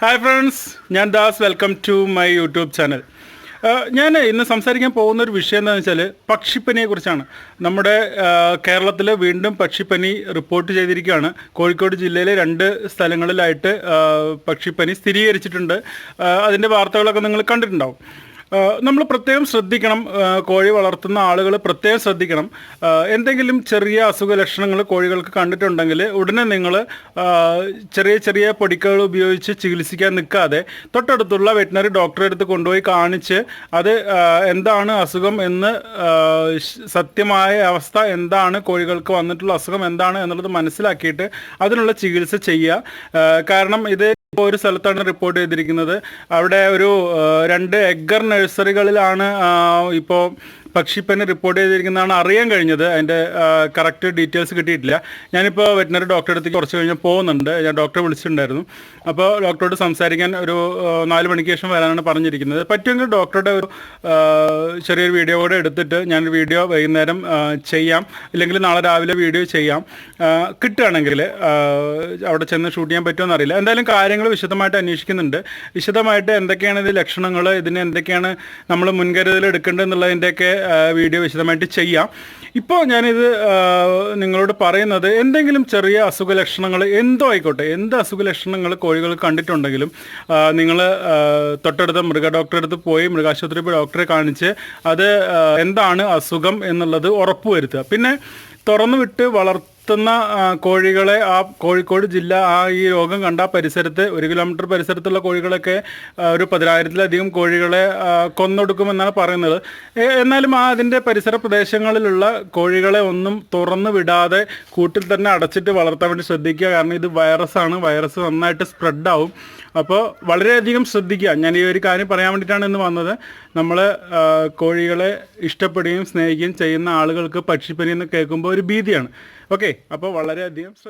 Hi friends ഞാൻ Das. Welcome to my YouTube channel ഞാൻ ഇന്ന് സംസാരിക്കാൻ പോകുന്ന ഒരു വിഷയം എന്താണെന്ന് വെച്ചാൽ പക്ഷിപ്പനിയെ കുറിച്ചാണ്. നമ്മുടെ കേരളത്തിൽ വീണ്ടും പക്ഷിപ്പനി റിപ്പോർട്ട് ചെയ്തിരിക്കുകയാണ്. കോഴിക്കോട് ജില്ലയിലെ രണ്ട് സ്ഥലങ്ങളിലായിട്ട് പക്ഷിപ്പനി സ്ഥിരീകരിച്ചിട്ടുണ്ട്. അതിന്റെ വാർത്തകളൊക്കെ നിങ്ങൾ കണ്ടിട്ടുണ്ടാവും. നമ്മൾ പ്രത്യേകം ശ്രദ്ധിക്കണം. കോഴി വളർത്തുന്ന ആളുകൾ പ്രത്യേകം ശ്രദ്ധിക്കണം. എന്തെങ്കിലും ചെറിയ അസുഖ ലക്ഷണങ്ങൾ കോഴികൾക്ക് കണ്ടിട്ടുണ്ടെങ്കിൽ ഉടനെ നിങ്ങൾ ചെറിയ ചെറിയ പൊടിക്കകൾ ഉപയോഗിച്ച് ചികിത്സിക്കാൻ നിൽക്കാതെ തൊട്ടടുത്തുള്ള വെറ്റിനറി ഡോക്ടറെ അടുത്ത് കൊണ്ടുപോയി കാണിച്ച് അത് എന്താണ് അസുഖം എന്ന് സത്യമായ അവസ്ഥ എന്താണ് കോഴികൾക്ക് വന്നിട്ടുള്ള അസുഖം എന്താണ് എന്നുള്ളത് മനസ്സിലാക്കിയിട്ട് അതിനുള്ള ചികിത്സ ചെയ്യുക. കാരണം ഇത് ഇപ്പോൾ ഒരു സ്ഥലത്താണ് റിപ്പോർട്ട് ചെയ്തിരിക്കുന്നത്. അവിടെ ഒരു രണ്ട് എഗ്ഗർ നഴ്സറികളിലാണ് ഇപ്പോൾ പക്ഷിപ്പനി റിപ്പോർട്ട് ചെയ്തിരിക്കുന്നതാണ് അറിയാൻ കഴിഞ്ഞത്. അതിന്റെ കറക്റ്റ് ഡീറ്റെയിൽസ് കിട്ടിയിട്ടില്ല. ഞാനിപ്പോൾ വെറ്റിനറി ഡോക്ടറെ അടുത്തേക്ക് കുറച്ച് കഴിഞ്ഞ് പോകുന്നുണ്ട്. ഞാൻ ഡോക്ടറെ വിളിച്ചിട്ടുണ്ടായിരുന്നു. അപ്പോൾ ഡോക്ടറോട് സംസാരിക്കാൻ ഒരു നാല് മണിക്ക് ശേഷം വരാനാണ് പറഞ്ഞിരിക്കുന്നത്. പറ്റുമെങ്കിൽ ഡോക്ടറുടെ ഒരു ചെറിയൊരു വീഡിയോ കൂടെ എടുത്തിട്ട് ഞാനൊരു വീഡിയോ വൈകുന്നേരം ചെയ്യാം. ഇല്ലെങ്കിൽ നാളെ രാവിലെ വീഡിയോ ചെയ്യാം. കിട്ടുകയാണെങ്കിൽ അവിടെ ചെന്ന് ഷൂട്ട് ചെയ്യാൻ പറ്റുമോ അറിയില്ല എന്തായാലും കാര്യങ്ങൾ വിശദമായിട്ട് അന്വേഷിക്കുന്നുണ്ട്. വിശദമായിട്ട് എന്തൊക്കെയാണ് ഇത് ലക്ഷണങ്ങൾ? ഇതിന് എന്തൊക്കെയാണ് നമ്മൾ മുൻകരുതൽ എടുക്കേണ്ടത് എന്നുള്ളതിന്റെയൊക്കെ വീഡിയോ വിശദമായിട്ട് ചെയ്യാം. ഇപ്പോൾ ഞാനിത് നിങ്ങളോട് പറയുന്നത് എന്തെങ്കിലും ചെറിയ അസുഖ ലക്ഷണങ്ങൾ എന്തോ ആയിക്കോട്ടെ എന്ത് അസുഖ ലക്ഷണങ്ങൾ കോഴികൾ കണ്ടിട്ടുണ്ടെങ്കിലും നിങ്ങൾ തൊട്ടടുത്ത മൃഗ ഡോക്ടറെ അടുത്ത് പോയി മൃഗാശുപത്രി ഡോക്ടറെ കാണിച്ച് അത് എന്താണ് അസുഖം എന്നുള്ളത് ഉറപ്പുവരുത്തുക. പിന്നെ തുറന്നു വിട്ട് വളർത്തുന്ന കോഴികളെ ആ കോഴിക്കോട് ജില്ല ആ ഈ രോഗം കണ്ട പരിസരത്ത് ഒരു കിലോമീറ്റർ പരിസരത്തുള്ള കോഴികളൊക്കെ ഒരു പതിനായിരത്തിലധികം കോഴികളെ കൊന്നൊടുക്കുമെന്നാണ് പറയുന്നത്. എന്നാലും ആ അതിന്റെ പരിസര പ്രദേശങ്ങളിലുള്ള കോഴികളെ ഒന്നും തുറന്നു വിടാതെ കൂട്ടിൽ തന്നെ അടച്ചിട്ട് വളർത്താൻ വേണ്ടി ശ്രദ്ധിക്കുക. കാരണം ഇത് വൈറസാണ് വൈറസ് നന്നായിട്ട് സ്പ്രെഡാവും അപ്പോൾ വളരെയധികം ശ്രദ്ധിക്കുക. ഞാൻ ഈ ഒരു കാര്യം പറയാൻ വേണ്ടിയിട്ടാണ് ഇന്ന് വന്നത്. നമ്മൾ കോഴികളെ ഇഷ്ടപ്പെടുകയും സ്നേഹിക്കുകയും ചെയ്യുന്ന ആളുകൾക്ക് പക്ഷിപ്പനി എന്ന് കേൾക്കുമ്പോൾ ഒരു ഭീതിയാണ്. ഓക്കെ. അപ്പോൾ വളരെയധികം